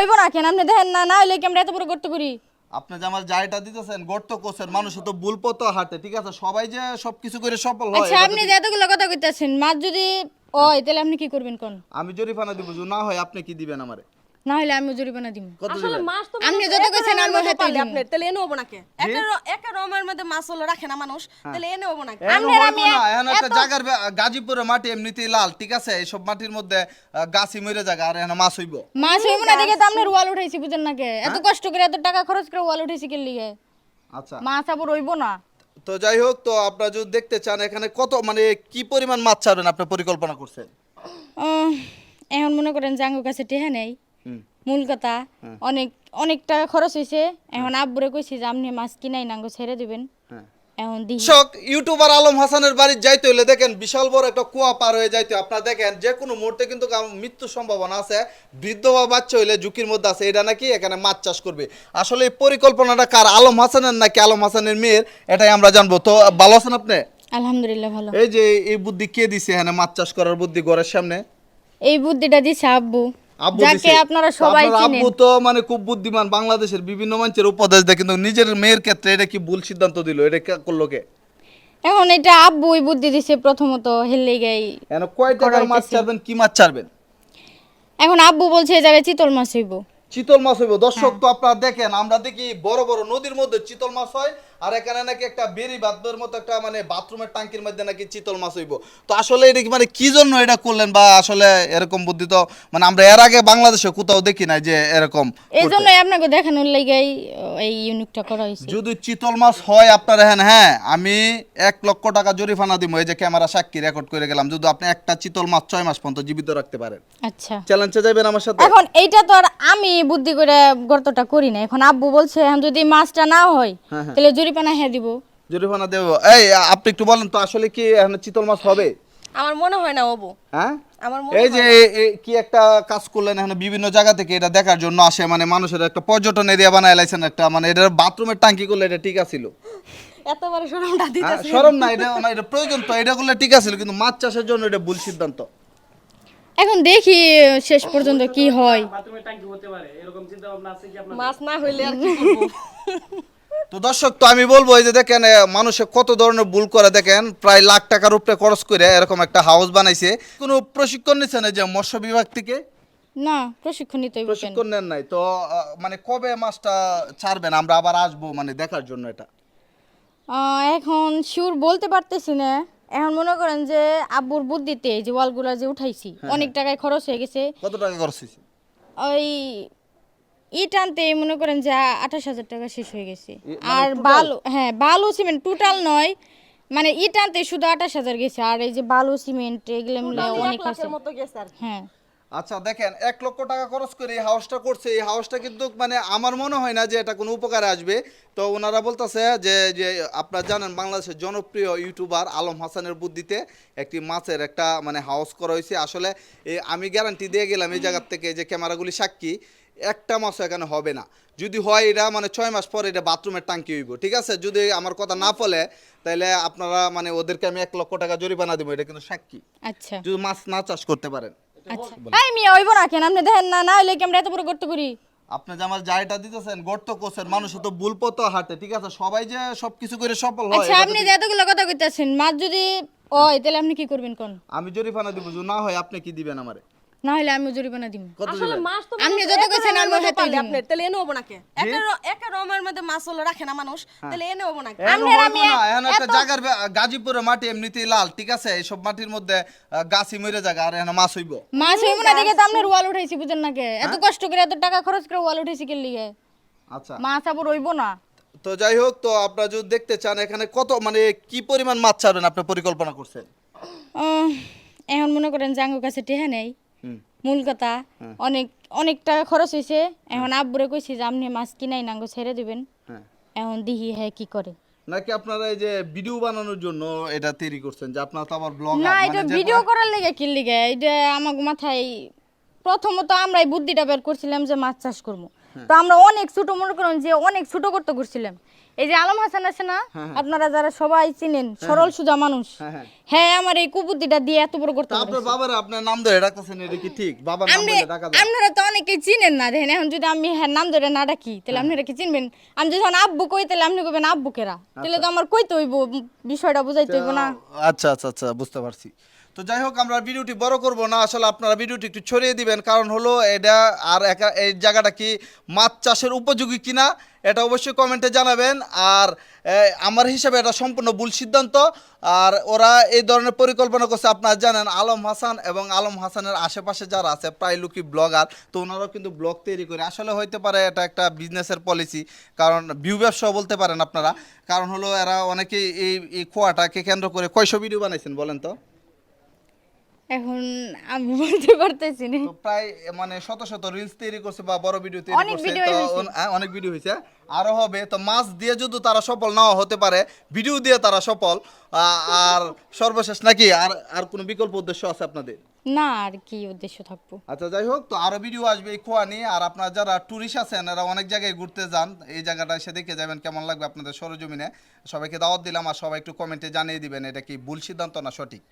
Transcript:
হইব না কেন? আপনি দেখেন না না হইলে কি আমরা এত বড় করতে করি? আপনি যে আমার জায়টা দিতেছেন গর্ত করছেন মানুষ তো ভুল পথ হাঁটে ঠিক আছে? সবাই যে সবকিছু করে সফল হয় আচ্ছা আপনি যে এতগুলো কথা কইতাছেন মাছ যদি ওই তাহলে আপনি কি করবেন কোন? আমি জরিফানা দিব যদি না হয় আপনি কি দিবেন আমারে? না হলে আমি জরিমানা দিব কত আসলে দিবেন মাছ তো আপনি যত কইছেন আমি দিমু। আপনার, তাহলে এনে হব নাকি একা র- একা রমের মধ্যে মাছ হলো রাখে না মানুষ তাহলে এনে হব নাকি এখন আপনার হইবো আমি না, এখন একটা এত- জায়গার বে- গাজীপুরের মাটি এমনিতেই লাল ঠিক আছে? এইসব মাটির মধ্যে আহ, গাছি মরে জায়গা আর এখানে মাছ হইব। মাছ হইব না দেখে তো আপনার ওয়াল উঠাইছি বুঝেন না কে? এত কষ্ট করে এত টাকা খরচ করে ওয়াল উঠাইছি কে লিগে? আচ্ছা। মাছ আবার হইব না। তো যাই হোক তো আপনারা যদি দেখতে চান এখানে কত মানে কি পরিমাণ মাছ ছাড়বেন আপনি পরিকল্পনা করছেন? আহ, এখন মনে করেন জাঙ্গ কাছে টেহা নেই। মূল কথা অনেক অনেক টাকা খরচ হয়েছে এখন আব্বুরে কইছি যে আপনি মাছ কিনাই নাঙ্গ ছেড়ে দিবেন। হ্যাঁ। এখন দিহি দর্শক ইউটিউবার আলম হাসানের বাড়ি যাইতে হইলে দেখেন বিশাল বড় একটা কুয়া পার হয়ে যাইতে আপনারা দেখেন যে কোনো মুহূর্তে কিন্তু মৃত্যুর সম্ভাবনা আছে। বৃদ্ধ বা বাচ্চা হইলে ঝুঁকির মধ্যে আছে। এটা নাকি এখানে মাছ চাষ করবে। আসলে এই পরিকল্পনাটা কার আলম হাসানের নাকি আলম হাসানের মেয়ের? এটাই আমরা জানব। তো ভালো আছেন আপনি? আলহামদুলিল্লাহ ভালো। এই যে এই বুদ্ধি কে দিছে এখানে মাছ চাষ করার বুদ্ধি ঘরের সামনে? এই বুদ্ধিটা দিছে আব্বু। আব্বু যাকে আপনারা সবাই চিনেন আব্বু তো মানে খুব বুদ্ধিমান বাংলাদেশের বিভিন্ন মানুষের উপদেশ দেয় কিন্তু নিজের মেয়ের ক্ষেত্রে এটা কি ভুল সিদ্ধান্ত দিল? এটা কে করল কে? এখন এটা আব্বুই বুদ্ধি দিছে প্রথমত হেললে গাই এখন কয় টাকার মাছ। ছাড়বেন কি মাছ ছাড়বেন? এখন আব্বু বলছে এই জায়গায় চিতল মাছ হইব। চিতল মাছ হইব। দর্শক হ্যাঁ। তো আপনারা দেখেন আমরা দেখি বড় বড় নদীর মধ্যে চিতল মাছ হয় আর এখানে নাকি একটা বেরি বাঁধবের মতো একটা মানে বাথরুমের টাঙ্কির মধ্যে নাকি চিতল মাছ হইব। তো আসলে এটা কি মানে কি জন্য এটা করলেন বা আসলে এরকম বুদ্ধি তো মানে আমরা এর আগে বাংলাদেশে কোথাও দেখি না যে এরকম এই। জন্যই আপনাকে দেখানোর লাগাই এই ইউনিকটা করা হয়েছে। যদি চিতল মাছ হয় আপনার হ্যাঁ হ্যাঁ আমি এক লক্ষ টাকা জরিফানা দিব এই যে ক্যামেরা সাক্ষী রেকর্ড করে গেলাম যদি আপনি একটা চিতল মাছ ছয় মাস পর্যন্ত জীবিত রাখতে পারেন। আচ্ছা। চ্যালেঞ্জে যাবেন আমার সাথে? এখন এইটা তো আর আমি বুদ্ধি করে গর্তটা করি না। এখন আব্বু বলছে এখন যদি মাছটা না হয় হ্যাঁ, হ্যাঁ। তাহলে জরিপানা হ্যাঁ দিব। জরিফানা দেব। এই আপনি একটু বলেন তো আসলে কি এখন চিতল মাছ হবে? আমার মনে হয় না হব হ্যাঁ? আমার মনে এই যে কি একটা কাজ করলেন এখানে বিভিন্ন জায়গা থেকে এটা দেখার জন্য আসে মানে মানুষের একটা পর্যটন এরিয়া বানায় লাইছেন একটা মানে এটার বাথরুমের টাঙ্কি করলে এটা ঠিক আছিল। এত বড় শরমটা দিতেছে। সরম না এটা না এটা প্রয়োজন তো এটা করলে ঠিক আছিল কিন্তু মাছ চাষের জন্য এটা ভুল সিদ্ধান্ত। এখন দেখি শেষ পর্যন্ত কি হয়। বাথরুমের ট্যাঙ্কি হতে পারে এরকম চিন্তা ভাবনা আছে কি আপনার মাছ না হইলে আর কি তো দর্শক তো আমি বলব এই যে দেখেন মানুষে কত ধরনের ভুল করে দেখেন প্রায় লাখ টাকার উপরে খরচ করে এরকম একটা হাউস বানাইছে। কোনো প্রশিক্ষণ নিচ্ছেন এই যে মৎস্য বিভাগ থেকে? না প্রশিক্ষণ বলছেন প্রশিক্ষণ নেন নাই। তো মানে কবে মাছটা ছাড়বেন? আমরা আবার আসব মানে দেখার জন্য এটা। এখন শিওর বলতে পারতেছি না। এখন মনে করেন যে আব্বুর বুদ্ধিতে যে ওয়ালগুলা যে উঠাইছি হ্যাঁ, অনেক টাকায় খরচ হয়ে গেছে। কত টাকা খরচ হয়েছে? ওই ইট আনতে মনে করেন যে আঠাশ হাজার টাকা শেষ হয়ে গেছে। মানে আর বালু হ্যাঁ বালু সিমেন্ট টোটাল নয় মানে ইট আনতে শুধু আঠাশ হাজার গেছে আর এই যে বালু সিমেন্ট এগুলো মিলে অনেক আছে গেছে আর হ্যাঁ। আচ্ছা দেখেন এক লক্ষ টাকা খরচ করে এই হাউসটা করছে। এই হাউসটা কিন্তু মানে আমার মনে হয় না যে এটা কোনো উপকারে আসবে। তো ওনারা বলতেছে যে যে আপনারা জানেন বাংলাদেশের জনপ্রিয় ইউটিউবার আলম হাসানের বুদ্ধিতে একটি মাছের একটা মানে হাউস করা হয়েছে। আসলে আমি গ্যারান্টি দিয়ে গেলাম এই জায়গার থেকে যে ক্যামেরাগুলি সাক্ষী একটা মাছও এখানে হবে না। যদি হয় এটা মানে ছয় মাস পরে এটা বাথরুমের টাঙ্কি হইব ঠিক আছে? যদি আমার কথা না ফলে তাহলে আপনারা মানে ওদেরকে আমি এক লক্ষ টাকা জরিমানা দেবো এটা কিন্তু সাক্ষী। আচ্ছা। যদি মাছ না চাষ করতে পারেন। আচ্ছা। এই মিয়া হইব না কেন? আপনি দেখেন না না হইলে কি আমরা এত বড় করতে করি? আপনি যে আমার দিতেছেন গর্ত মানুষ তো ভুল পথ হাঁটে ঠিক আছে? সবাই যে সবকিছু করে সফল হয় আচ্ছা আপনি যে এতগুলো কথা কইতাছেন মাছ যদি হয় তাহলে আপনি কি করবেন কোন? আমি জরিফানা দিব না হয় আপনি কি দিবেন আমারে? না হলে আমি জরিমানা দিব কত আসলে মাছ তো আপনি যত কইছেন আমি। তাহলে এনে হব নাকি একা একা রমের মধ্যে মাছ হলো রাখে না মানুষ তাহলে এনে হব নাকি আমি এখন একটা জায়গার বে- গাজীপুরের মাটি এমনিতেই লাল ঠিক আছে? এইসব মাটির মধ্যে গাছি মরে জায়গা আর এখানে মাছ হইব। মাছ হইব না দেখে তো আপনার ওয়াল উঠাইছি বুঝেন না কে? এত কষ্ট করে এত টাকা খরচ করে ওয়াল উঠাইছি কে লিগে? আচ্ছা। মাছ আবার হইব না। তো যাই হোক তো আপনারা যদি দেখতে চান এখানে কত মানে কি পরিমাণ মাছ ছাড়বেন আপনি পরিকল্পনা করছেন? আহ, এখন মনে করেন জাঙ্গ কাছে টেহা নেই। মূল কথা অনেক অনেক টাকা খরচ হয়েছে এখন আব্বুরে কইছি যে আপনি মাছ কিনাই নাঙ্গ ছেড়ে দিবেন। হ্যাঁ। এখন দিহি হ্যাঁ কি করে? নাকি আপনারা এই যে ভিডিও বানানোর জন্য এটা তৈরি করছেন? যে আপনারা তো আবার ব্লগ না এটা ভিডিও করার লেগে কি লিগে? এটা আমার মাথায় প্রথমত আমরা এই বুদ্ধিটা বের করছিলাম যে মাছ চাষ করব। তো আমরা অনেক ছোট মনে করুন যে অনেক ছোট করতে করছিলাম। এই যে আলম হাসান আছে না আপনারা যারা সবাই চিনেন সরল সুজা মানুষ। হ্যাঁ, হ্যাঁ। হ্যাঁ আমার এই কুবুদ্দিটা দিয়ে এত বড় করতে আপনার বাবার আপনার নাম ধরে ডাকতেছেন এটা কি ঠিক? বাবার নাম ধরে ডাকা আপনারা তো অনেকেই চিনেন না দেখেন এখন যদি আমি হ্যাঁ নাম ধরে না ডাকি তাহলে হ্যাঁ। আপনারা কি চিনবেন? আমি যখন আব্বু কই তাহলে আপনি কইবেন আব্বু কেরা? তাহলে আচ্ছা। তো আমার কইতে হইব বিষয়টা বুঝাইতে হইব না। আচ্ছা আচ্ছা আচ্ছা বুঝতে পারছি। তো যাই হোক, আমরা ভিডিওটি বড় করব না, আসলে আপনারা ভিডিওটি একটু ছড়িয়ে দিবেন। কারণ হলো, এটা আর একা, এই জায়গাটা কি মাছ চাষের উপযোগী কিনা, এটা অবশ্যই কমেন্টে জানাবেন। আর আমার হিসাবে এটা সম্পূর্ণ ভুল সিদ্ধান্ত। আর ওরা এই ধরনের পরিকল্পনা করছে, আপনারা জানেন, আলম হাসান এবং আলম হাসানের আশেপাশে যারা আছে, প্রায় লুকি ব্লগার, তো ওনারাও কিন্তু ব্লগ তৈরি করে। আসলে হইতে পারে এটা একটা বিজনেসের পলিসি কারণ ভিউ ব্যবসাও বলতে পারেন আপনারা। কারণ হলো, এরা অনেকেই এই এই খোয়াটাকে কেন্দ্র করে কয়শো ভিডিও বানাইছেন, বলেন তো? এখন আমি বলতে পারতেছি না। তো প্রায় মানে শত শত রিলস তৈরি করছে বা বড় ভিডিও তৈরি করছে তো হ্যাঁ, অনেক ভিডিও হয়েছে। আরও হবে তো মাছ দিয়ে যদি তারা সফল নাও হতে পারে ভিডিও দিয়ে তারা সফল আর সর্বশেষ নাকি আর আর কোনো বিকল্প উদ্দেশ্য আছে আপনাদের? না আর কি উদ্দেশ্য থাকব? আচ্ছা যাই হোক তো আরও ভিডিও আসবে এই খোয়া নিয়ে আর আপনারা যারা টুরিস্ট আছেন এরা অনেক জায়গায় ঘুরতে যান এই জায়গাটা এসে দেখে যাবেন কেমন লাগবে আপনাদের সরজমিনে। সবাইকে দাওয়াত দিলাম আর সবাই একটু কমেন্টে জানিয়ে দিবেন এটা কি ভুল সিদ্ধান্ত না সঠিক?